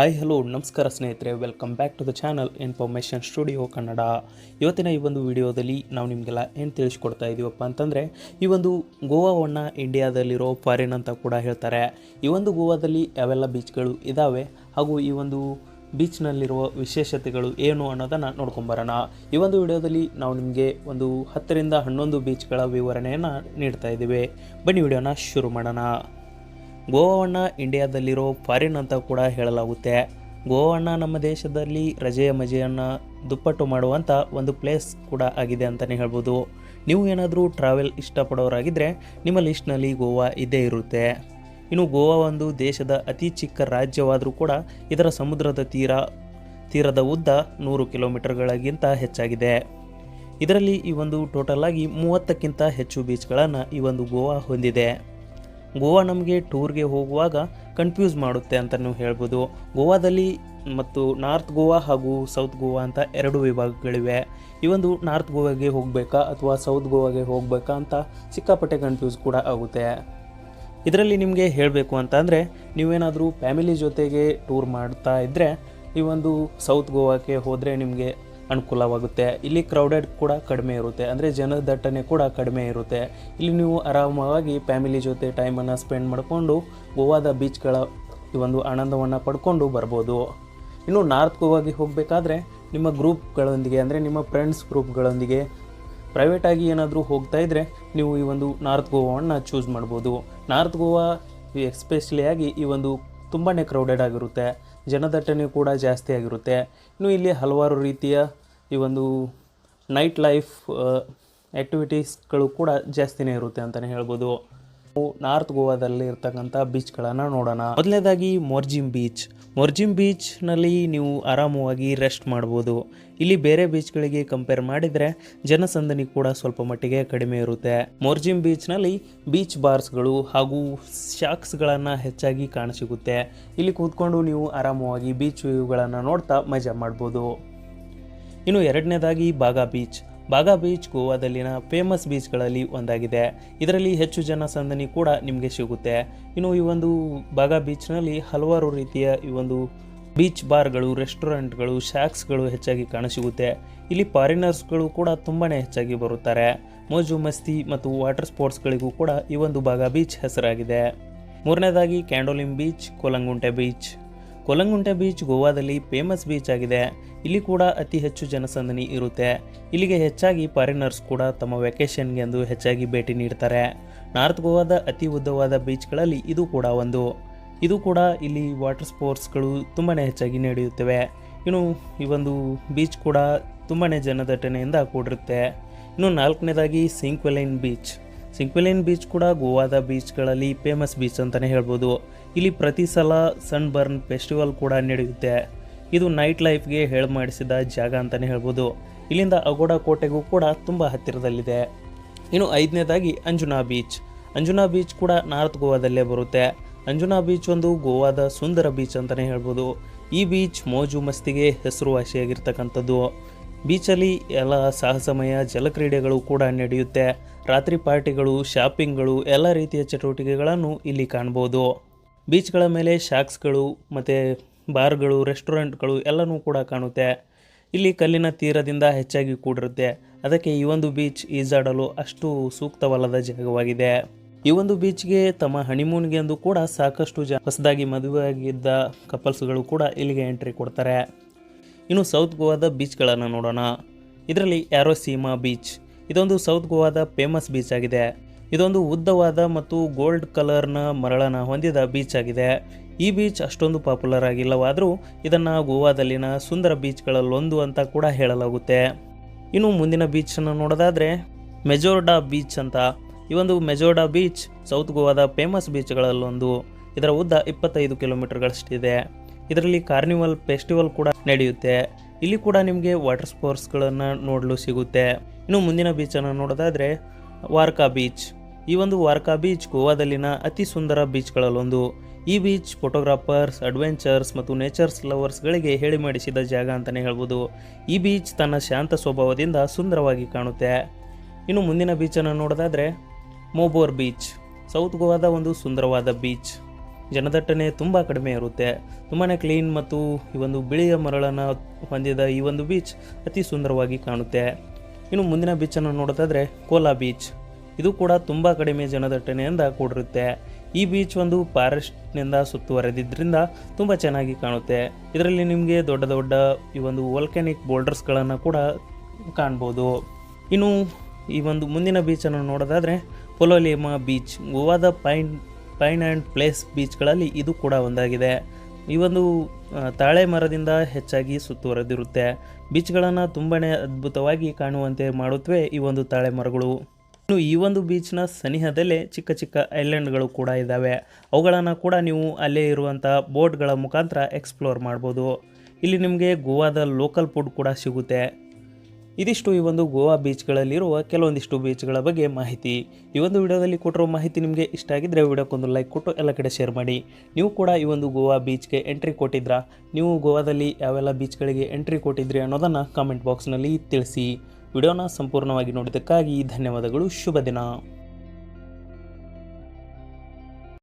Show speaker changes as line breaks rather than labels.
Hi hello ನಮಸ್ಕಾರ ಸ್ನೇಹಿತರೆ welcome back to the channel information studio Kannada ಇವತ್ತಿನ ಈ ಒಂದು ವಿಡಿಯೋದಲ್ಲಿ ನಾವು ನಿಮಗೆಲ್ಲ ಏನು ತಿಳಿಸ್ಕೊಡ್ತಾ ಇದ್ದೀವಪ್ಪ ಅಂತಂದರೆ, ಈ ಒಂದು ಗೋವಾವನ್ನು ಇಂಡಿಯಾದಲ್ಲಿರೋ ಫಾರಿನ್ ಅಂತ ಕೂಡ ಹೇಳ್ತಾರೆ. ಈ ಒಂದು ಗೋವಾದಲ್ಲಿ ಯಾವೆಲ್ಲ ಬೀಚ್ಗಳು ಇದ್ದಾವೆ ಹಾಗೂ ಈ ಒಂದು ಬೀಚ್ನಲ್ಲಿರುವ ವಿಶೇಷತೆಗಳು ಏನು ಅನ್ನೋದನ್ನು ನೋಡ್ಕೊಂಬರೋಣ ಈ ಒಂದು ವಿಡಿಯೋದಲ್ಲಿ ನಾವು ನಿಮಗೆ ಒಂದು ಹತ್ತರಿಂದ ಹನ್ನೊಂದು ಬೀಚ್ಗಳ ವಿವರಣೆಯನ್ನು ನೀಡ್ತಾ ಇದ್ದೀವಿ. ಬನ್ನಿ ವಿಡಿಯೋನ ಶುರು ಮಾಡೋಣ. ಗೋವಾವನ್ನು ಇಂಡಿಯಾದಲ್ಲಿರೋ ಫಾರಿನ್ ಅಂತ ಕೂಡ ಹೇಳಲಾಗುತ್ತೆ. ಗೋವಾವನ್ನು ನಮ್ಮ ದೇಶದಲ್ಲಿ ರಜೆಯ ಮಜೆಯನ್ನು ದುಪ್ಪಟ್ಟು ಮಾಡುವಂಥ ಒಂದು ಪ್ಲೇಸ್ ಕೂಡ ಆಗಿದೆ ಅಂತಲೇ ಹೇಳ್ಬೋದು. ನೀವು ಏನಾದರೂ ಟ್ರಾವೆಲ್ ಇಷ್ಟಪಡೋರಾಗಿದ್ದರೆ ನಿಮ್ಮ ಲಿಸ್ಟ್ನಲ್ಲಿ ಗೋವಾ ಇದ್ದೇ ಇರುತ್ತೆ. ಇನ್ನು ಗೋವಾ ಒಂದು ದೇಶದ ಅತಿ ಚಿಕ್ಕ ರಾಜ್ಯವಾದರೂ ಕೂಡ ಇದರ ಸಮುದ್ರದ ತೀರ, ತೀರದ ಉದ್ದ ನೂರು ಕಿಲೋಮೀಟರ್ಗಳಿಗಿಂತ ಹೆಚ್ಚಾಗಿದೆ. ಇದರಲ್ಲಿ ಈ ಒಂದು ಟೋಟಲ್ ಆಗಿ ಮೂವತ್ತಕ್ಕಿಂತ ಹೆಚ್ಚು ಬೀಚ್ಗಳನ್ನು ಈ ಒಂದು ಗೋವಾ ಹೊಂದಿದೆ. ಗೋವಾ ನಮಗೆ ಟೂರ್ಗೆ ಹೋಗುವಾಗ ಕನ್ಫ್ಯೂಸ್ ಮಾಡುತ್ತೆ ಅಂತ ನೀವು ಹೇಳ್ಬೋದು. ಗೋವಾದಲ್ಲಿ ಮತ್ತು ನಾರ್ತ್ ಗೋವಾ ಹಾಗೂ ಸೌತ್ ಗೋವಾ ಅಂತ ಎರಡು ವಿಭಾಗಗಳಿವೆ. ಈ ಒಂದು ನಾರ್ತ್ ಗೋವಾಗೆ ಹೋಗಬೇಕಾ ಅಥವಾ ಸೌತ್ ಗೋವಾಗೆ ಹೋಗಬೇಕಾ ಅಂತ ಸಿಕ್ಕಾಪಟ್ಟೆ ಕನ್ಫ್ಯೂಸ್ ಕೂಡ ಆಗುತ್ತೆ. ಇದರಲ್ಲಿ ನಿಮಗೆ ಹೇಳಬೇಕು ಅಂತ ಅಂದರೆ, ನೀವೇನಾದರೂ ಫ್ಯಾಮಿಲಿ ಜೊತೆಗೆ ಟೂರ್ ಮಾಡ್ತಾ ಇದ್ದರೆ ಈ ಒಂದು ಸೌತ್ ಗೋವಾಕ್ಕೆ ಹೋದರೆ ನಿಮಗೆ ಅನುಕೂಲವಾಗುತ್ತೆ. ಇಲ್ಲಿ ಕ್ರೌಡೆಡ್ ಕೂಡ ಕಡಿಮೆ ಇರುತ್ತೆ. ಅಂದರೆ ಜನದಟ್ಟಣೆ ಕೂಡ ಕಡಿಮೆ ಇರುತ್ತೆ. ಇಲ್ಲಿ ನೀವು ಆರಾಮವಾಗಿ ಫ್ಯಾಮಿಲಿ ಜೊತೆ ಟೈಮನ್ನು ಸ್ಪೆಂಡ್ ಮಾಡಿಕೊಂಡು ಗೋವಾದ ಬೀಚ್ಗಳ ಈ ಒಂದು ಆನಂದವನ್ನು ಪಡ್ಕೊಂಡು ಬರ್ಬೋದು. ಇನ್ನು ನಾರ್ತ್ ಗೋವಾಗೆ ಹೋಗಬೇಕಾದ್ರೆ ನಿಮ್ಮ ಗ್ರೂಪ್ಗಳೊಂದಿಗೆ ಅಂದರೆ ನಿಮ್ಮ ಫ್ರೆಂಡ್ಸ್ ಗ್ರೂಪ್ಗಳೊಂದಿಗೆ ಪ್ರೈವೇಟಾಗಿ ಏನಾದರೂ ಹೋಗ್ತಾ ಇದ್ದರೆ ನೀವು ಈ ಒಂದು ನಾರ್ತ್ ಗೋವಾವನ್ನು ಚೂಸ್ ಮಾಡ್ಬೋದು. ನಾರ್ತ್ ಗೋವಾ ಎಕ್ಸ್ಪೆಷಲಿಯಾಗಿ ಈ ಒಂದು ತುಂಬಾ ಕ್ರೌಡೆಡ್ ಆಗಿರುತ್ತೆ, ಜನದಟ್ಟಣೆ ಕೂಡ ಜಾಸ್ತಿ ಆಗಿರುತ್ತೆ. ಇನ್ನು ಇಲ್ಲಿ ಹಲವಾರು ರೀತಿಯ ಈ ಒಂದು ನೈಟ್ ಲೈಫ್ ಆ್ಯಕ್ಟಿವಿಟೀಸ್ಗಳು ಕೂಡ ಜಾಸ್ತಿನೇ ಇರುತ್ತೆ ಅಂತಲೇ ಹೇಳ್ಬೋದು. ನಾರ್ತ್ ಗೋವಾದಲ್ಲಿ ಇರ್ತಕ್ಕಂಥ ಬೀಚ್ಗಳನ್ನು ನೋಡೋಣ. ಮೊದಲನೇದಾಗಿ ಮೊರ್ಜಿಮ್ ಬೀಚ್. ಮೋರ್ಜಿಮ್ ಬೀಚ್ನಲ್ಲಿ ನೀವು ಆರಾಮವಾಗಿ ರೆಸ್ಟ್ ಮಾಡ್ಬೋದು. ಇಲ್ಲಿ ಬೇರೆ ಬೀಚ್ಗಳಿಗೆ ಕಂಪೇರ್ ಮಾಡಿದರೆ ಜನಸಂದಣಿ ಕೂಡ ಸ್ವಲ್ಪ ಮಟ್ಟಿಗೆ ಕಡಿಮೆ ಇರುತ್ತೆ. ಮೋರ್ಜಿಮ್ ಬೀಚ್ನಲ್ಲಿ ಬೀಚ್ ಬಾರ್ಸ್ಗಳು ಹಾಗೂ ಶಾಕ್ಸ್ಗಳನ್ನು ಹೆಚ್ಚಾಗಿ ಕಾಣಸಿಗುತ್ತೆ. ಇಲ್ಲಿ ಕೂತ್ಕೊಂಡು ನೀವು ಆರಾಮವಾಗಿ ಬೀಚ್ ವ್ಯೂಗಳನ್ನು ನೋಡ್ತಾ ಮಜಾ ಮಾಡ್ಬೋದು. ಇನ್ನು ಎರಡನೇದಾಗಿ ಬಾಗಾ ಬೀಚ್. ಬಾಗಾ ಬೀಚ್ ಗೋವಾದಲ್ಲಿನ ಫೇಮಸ್ ಬೀಚ್ಗಳಲ್ಲಿ ಒಂದಾಗಿದೆ. ಇದರಲ್ಲಿ ಹೆಚ್ಚು ಜನಸಂದಣಿ ಕೂಡ ನಿಮಗೆ ಸಿಗುತ್ತೆ. ಇನ್ನು ಈ ಒಂದು ಬಾಗಾ ಬೀಚ್ನಲ್ಲಿ ಹಲವಾರು ರೀತಿಯ ಈ ಒಂದು ಬೀಚ್ ಬಾರ್ಗಳು, ರೆಸ್ಟೋರೆಂಟ್ಗಳು, ಶಾಕ್ಸ್ಗಳು ಹೆಚ್ಚಾಗಿ ಕಾಣಸಿಗುತ್ತೆ. ಇಲ್ಲಿ ಫಾರಿನರ್ಸ್ಗಳು ಕೂಡ ತುಂಬಾ ಹೆಚ್ಚಾಗಿ ಬರುತ್ತಾರೆ. ಮೋಜು ಮಸ್ತಿ ಮತ್ತು ವಾಟರ್ ಸ್ಪೋರ್ಟ್ಸ್ಗಳಿಗೂ ಕೂಡ ಈ ಒಂದು ಬಾಗಾ ಬೀಚ್ ಹೆಸರಾಗಿದೆ. ಮೂರನೇದಾಗಿ Candolim beach, Calangute beach. Calangute beach ಗೋವಾದಲ್ಲಿ ಫೇಮಸ್ ಬೀಚ್ ಆಗಿದೆ. ಇಲ್ಲಿ ಕೂಡ ಅತಿ ಹೆಚ್ಚು ಜನಸಂದಣಿ ಇರುತ್ತೆ. ಇಲ್ಲಿಗೆ ಹೆಚ್ಚಾಗಿ ಫಾರಿನರ್ಸ್ ಕೂಡ ತಮ್ಮ ವೆಕೇಷನ್ಗೆ ಎಂದು ಹೆಚ್ಚಾಗಿ ಭೇಟಿ ನೀಡ್ತಾರೆ. ನಾರ್ತ್ ಗೋವಾದ ಅತಿ ಉದ್ದವಾದ ಬೀಚ್ಗಳಲ್ಲಿ ಇದು ಕೂಡ ಒಂದು. ಇದು ಕೂಡ ಇಲ್ಲಿ ವಾಟರ್ ಸ್ಪೋರ್ಟ್ಸ್ಗಳು ತುಂಬಾ ಹೆಚ್ಚಾಗಿ ನಡೆಯುತ್ತವೆ. ಇನ್ನು ಈ ಒಂದು ಬೀಚ್ ಕೂಡ ತುಂಬಾ ಜನದಟ್ಟಣೆಯಿಂದ ಕೂಡಿರುತ್ತೆ. ಇನ್ನು ನಾಲ್ಕನೇದಾಗಿ ಸಿಂಕ್ವೆಲೈನ್ ಬೀಚ್. ಸಿಂಕ್ವೆಲೈನ್ ಬೀಚ್ ಕೂಡ ಗೋವಾದ ಬೀಚ್ಗಳಲ್ಲಿ ಫೇಮಸ್ ಬೀಚ್ ಅಂತಲೇ ಹೇಳ್ಬೋದು. ಇಲ್ಲಿ ಪ್ರತಿ ಸಲ ಸನ್ ಬರ್ನ್ ಫೆಸ್ಟಿವಲ್ ಕೂಡ ನಡೆಯುತ್ತೆ. ಇದು ನೈಟ್ ಲೈಫ್ಗೆ ಹೇಳ ಮಾಡಿಸಿದ ಜಾಗ ಅಂತಲೇ ಹೇಳ್ಬೋದು. ಇಲ್ಲಿಂದ ಅಗೋಡ ಕೋಟೆಗೂ ಕೂಡ ತುಂಬ ಹತ್ತಿರದಲ್ಲಿದೆ. ಇನ್ನು ಐದನೇದಾಗಿ ಅಂಜುನಾ ಬೀಚ್. ಅಂಜುನಾ ಬೀಚ್ ಕೂಡ ನಾರ್ತ್ ಗೋವಾದಲ್ಲೇ ಬರುತ್ತೆ. ಅಂಜುನಾ ಬೀಚ್ ಒಂದು ಗೋವಾದ ಸುಂದರ ಬೀಚ್ ಅಂತಲೇ ಹೇಳ್ಬೋದು. ಈ ಬೀಚ್ ಮೋಜು ಮಸ್ತಿಗೆ ಹೆಸರುವಾಸಿಯಾಗಿರ್ತಕ್ಕಂಥದ್ದು ಬೀಚಲ್ಲಿ ಎಲ್ಲ ಸಾಹಸಮಯ ಜಲಕ್ರೀಡೆಗಳು ಕೂಡ ನಡೆಯುತ್ತೆ. ರಾತ್ರಿ ಪಾರ್ಟಿಗಳು, ಶಾಪಿಂಗ್ಗಳು, ಎಲ್ಲ ರೀತಿಯ ಚಟುವಟಿಕೆಗಳನ್ನು ಇಲ್ಲಿ ಕಾಣ್ಬೋದು. ಬೀಚ್ಗಳ ಮೇಲೆ ಶಾಕ್ಸ್ಗಳು ಮತ್ತು ಬಾರ್ಗಳು, ರೆಸ್ಟೋರೆಂಟ್ಗಳು ಎಲ್ಲನೂ ಕೂಡ ಕಾಣುತ್ತೆ. ಇಲ್ಲಿ ಕಲ್ಲಿನ ತೀರದಿಂದ ಹೆಚ್ಚಾಗಿ ಕೂಡಿರುತ್ತೆ. ಅದಕ್ಕೆ ಈ ಒಂದು ಬೀಚ್ ಈಜಾಡಲು ಅಷ್ಟು ಸೂಕ್ತವಲ್ಲದ ಜಾಗವಾಗಿದೆ. ಈ ಒಂದು ಬೀಚ್ಗೆ ತಮ್ಮ ಹನಿಮೂನ್ಗೆ ಎಂದು ಕೂಡ ಸಾಕಷ್ಟು ಜನ ಹೊಸದಾಗಿ ಮದುವೆಯಾಗಿದ್ದ ಕಪಲ್ಸ್ಗಳು ಕೂಡ ಇಲ್ಲಿಗೆ ಎಂಟ್ರಿ ಕೊಡ್ತಾರೆ. ಇನ್ನು ಸೌತ್ ಗೋವಾದ ಬೀಚ್ಗಳನ್ನು ನೋಡೋಣ. ಇದರಲ್ಲಿ ಯಾರೋ ಸೀಮಾ ಬೀಚ್. ಇದೊಂದು ಸೌತ್ ಗೋವಾದ ಫೇಮಸ್ ಬೀಚ್ ಆಗಿದೆ. ಇದೊಂದು ಉದ್ದವಾದ ಮತ್ತು ಗೋಲ್ಡ್ ಕಲರ್ನ ಮರಳನ ಹೊಂದಿದ ಬೀಚ್ ಆಗಿದೆ. ಈ ಬೀಚ್ ಅಷ್ಟೊಂದು ಪಾಪ್ಯುಲರ್ ಆಗಿಲ್ಲವಾದರೂ ಇದನ್ನು ಗೋವಾದಲ್ಲಿನ ಸುಂದರ ಬೀಚ್ಗಳಲ್ಲೊಂದು ಅಂತ ಕೂಡ ಹೇಳಲಾಗುತ್ತೆ. ಇನ್ನು ಮುಂದಿನ ಬೀಚನ್ನು ನೋಡೋದಾದರೆ ಮೆಜೋರ್ಡಾ ಬೀಚ್ ಅಂತ. ಈ ಒಂದು ಮೆಜೋರ್ಡಾ ಬೀಚ್ ಸೌತ್ ಗೋವಾದ ಫೇಮಸ್ ಬೀಚ್ಗಳಲ್ಲೊಂದು. ಇದರ ಉದ್ದ ಇಪ್ಪತ್ತೈದು ಕಿಲೋಮೀಟರ್ಗಳಷ್ಟಿದೆ. ಇದರಲ್ಲಿ ಕಾರ್ನಿವಲ್ ಫೆಸ್ಟಿವಲ್ ಕೂಡ ನಡೆಯುತ್ತೆ. ಇಲ್ಲಿ ಕೂಡ ನಿಮಗೆ ವಾಟರ್ ಸ್ಪೋರ್ಟ್ಸ್ಗಳನ್ನು ನೋಡಲು ಸಿಗುತ್ತೆ. ಇನ್ನು ಮುಂದಿನ ಬೀಚನ್ನು ನೋಡೋದಾದರೆ ವಾರ್ಕಾ ಬೀಚ್. ಈ ಒಂದು ವಾರ್ಕಾ ಬೀಚ್ ಗೋವಾದಲ್ಲಿನ ಅತಿ ಸುಂದರ ಬೀಚ್ಗಳಲ್ಲೊಂದು. ಈ ಬೀಚ್ ಫೋಟೋಗ್ರಾಫರ್ಸ್, ಅಡ್ವೆಂಚರ್ಸ್ ಮತ್ತು ನೇಚರ್ಸ್ ಲವರ್ಸ್ಗಳಿಗೆ ಹೇಳಿ ಮಾಡಿಸಿದ ಜಾಗ ಅಂತಲೇ ಹೇಳ್ಬೋದು. ಈ ಬೀಚ್ ತನ್ನ ಶಾಂತ ಸ್ವಭಾವದಿಂದ ಸುಂದರವಾಗಿ ಕಾಣುತ್ತೆ. ಇನ್ನು ಮುಂದಿನ ಬೀಚನ್ನು ನೋಡೋದಾದರೆ ಮೋಬೋರ್ ಬೀಚ್, ಸೌತ್ ಗೋವಾದ ಒಂದು ಸುಂದರವಾದ ಬೀಚ್. ಜನದಟ್ಟಣೆ ತುಂಬ ಕಡಿಮೆ ಇರುತ್ತೆ. ತುಂಬಾ ಕ್ಲೀನ್ ಮತ್ತು ಈ ಒಂದು ಬಿಳಿಯ ಮರಳನ್ನು ಹೊಂದಿದ ಈ ಒಂದು ಬೀಚ್ ಅತಿ ಸುಂದರವಾಗಿ ಕಾಣುತ್ತೆ. ಇನ್ನು ಮುಂದಿನ ಬೀಚನ್ನು ನೋಡೋದಾದರೆ ಕೋಲಾ ಬೀಚ್. ಇದು ಕೂಡ ತುಂಬ ಕಡಿಮೆ ಜನದಟ್ಟಣೆಯಿಂದ ಕೂಡಿರುತ್ತೆ. ಈ ಬೀಚ್ ಒಂದು ಫಾರೆಸ್ಟ್ನಿಂದ ಸುತ್ತುವರೆದಿದ್ದರಿಂದ ತುಂಬ ಚೆನ್ನಾಗಿ ಕಾಣುತ್ತೆ. ಇದರಲ್ಲಿ ನಿಮಗೆ ದೊಡ್ಡ ದೊಡ್ಡ ಈ ಒಂದು ವೋಲ್ಕ್ಯಾನಿಕ್ ಬೋಲ್ಡರ್ಸ್ಗಳನ್ನು ಕೂಡ ಕಾಣ್ಬೋದು. ಇನ್ನು ಈ ಒಂದು ಮುಂದಿನ ಬೀಚನ್ನು ನೋಡೋದಾದರೆ ಪೊಲೋಲಿಯಮಾ ಬೀಚ್ ಗೋವಾದ ಪೈನ್ ಪೈನ್ ಆ್ಯಂಡ್ ಪ್ಲೇಸ್ ಬೀಚ್ಗಳಲ್ಲಿ ಇದು ಕೂಡ ಒಂದಾಗಿದೆ. ಈ ಒಂದು ತಾಳೆ ಮರದಿಂದ ಹೆಚ್ಚಾಗಿ ಸುತ್ತುವರೆದಿರುತ್ತೆ. ಬೀಚ್ಗಳನ್ನು ತುಂಬಾ ಅದ್ಭುತವಾಗಿ ಕಾಣುವಂತೆ ಮಾಡುತ್ತವೆ ಈ ಒಂದು ತಾಳೆ ಮರಗಳು. ಇನ್ನು ಈ ಒಂದು ಬೀಚ್ನ ಸನಿಹದಲ್ಲೇ ಚಿಕ್ಕ ಚಿಕ್ಕ ಐಲ್ಯಾಂಡ್ಗಳು ಕೂಡ ಇದ್ದಾವೆ ಅವುಗಳನ್ನು ಕೂಡ ನೀವು ಅಲ್ಲೇ ಇರುವಂಥ ಬೋಟ್ಗಳ ಮುಖಾಂತರ ಎಕ್ಸ್ಪ್ಲೋರ್ ಮಾಡ್ಬೋದು. ಇಲ್ಲಿ ನಿಮಗೆ ಗೋವಾದ ಲೋಕಲ್ ಫುಡ್ ಕೂಡ ಸಿಗುತ್ತೆ. ಇದಿಷ್ಟು ಈ ಒಂದು ಗೋವಾ ಬೀಚ್ಗಳಲ್ಲಿರುವ ಕೆಲವೊಂದಿಷ್ಟು ಬೀಚ್ಗಳ ಬಗ್ಗೆ ಮಾಹಿತಿ. ಈ ಒಂದು ವಿಡಿಯೋದಲ್ಲಿ ಕೊಟ್ಟಿರೋ ಮಾಹಿತಿ ನಿಮಗೆ ಇಷ್ಟ ಆಗಿದ್ದರೆ ವಿಡಿಯೋಕ್ಕೊಂದು ಲೈಕ್ ಕೊಟ್ಟು ಎಲ್ಲ ಕಡೆ ಶೇರ್ ಮಾಡಿ. ನೀವು ಕೂಡ ಈ ಒಂದು ಗೋವಾ ಬೀಚ್ಗೆ ಎಂಟ್ರಿ ಕೊಟ್ಟಿದ್ರಾ? ನೀವು ಗೋವಾದಲ್ಲಿ ಯಾವೆಲ್ಲ ಬೀಚ್ಗಳಿಗೆ ಎಂಟ್ರಿ ಕೊಟ್ಟಿದ್ರಿ ಅನ್ನೋದನ್ನು ಕಾಮೆಂಟ್ ಬಾಕ್ಸ್ನಲ್ಲಿ ತಿಳಿಸಿ. ವಿಡಿಯೋನ ಸಂಪೂರ್ಣವಾಗಿ ನೋಡಿದ್ದಕ್ಕಾಗಿ ಧನ್ಯವಾದಗಳು. ಶುಭ ದಿನ.